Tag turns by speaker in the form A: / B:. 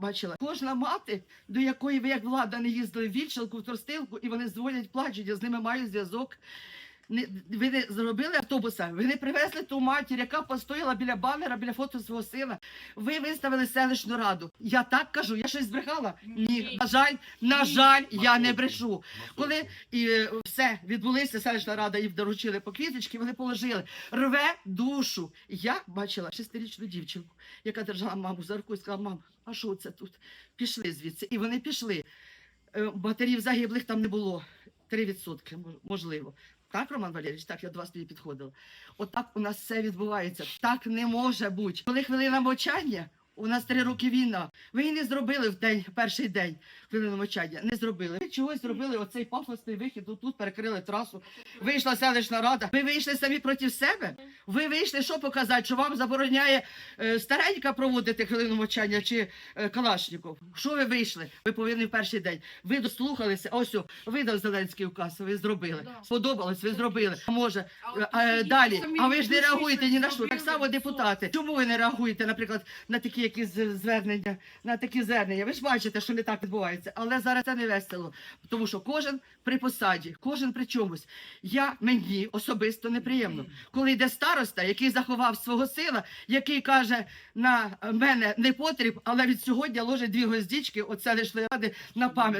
A: бачила, кожна мати, до якої ви як влада не їздили в вільчилку, в тростилку, і вони дзвонять, плачуть, я з ними маю зв'язок. Не, ви не зробили автобуса, ви не привезли ту матір, яка постояла біля банера, біля фото свого сина. Ви виставили селищну раду. Я так кажу, я щось збрехала? Ні, на жаль, на жаль, я не брешу. Коли і е, все відбулися, селищна рада їм доручили по квіточки, вони положили. Рве душу. Я бачила шестирічну дівчинку, яка держала маму за руку і сказала: мам, а що це тут? Пішли звідси. І вони пішли. Е, Матерів загиблих там не було. 3% мож- можливо. Так, Роман Валерійович, так я до вас тоді підходила. Отак у нас все відбувається. Так не може бути. Коли хвилина мовчання, у нас три роки війна. Ви її не зробили в день, перший день хвилину мовчання. Не зробили. Ви чогось зробили оцей пафосний вихід. Тут перекрили трасу. Вийшла селищна рада. Ви вийшли самі проти себе. Ви вийшли, що показати, що вам забороняє е, старенька проводити хвилину мовчання чи е, Калашніков. Що ви вийшли? Ви повинні в перший день. Ви дослухалися. Ось о, видав Зеленський указ. Ви зробили. Сподобалось, ви зробили. Може
B: А
A: е, далі. А ви ж не реагуєте ні на що. Так само депутати. Чому ви не реагуєте, наприклад, на такі якісь звернення, на такі звернення? Ви ж бачите, що не так відбувається. Але зараз це не весело, тому що кожен при посаді, кожен при чомусь. Я мені особисто неприємно, коли йде староста, який заховав свого сина, який каже на мене не потріб, але від сьогодні ложить дві гвоздічки оце селищної ради на пам'ять.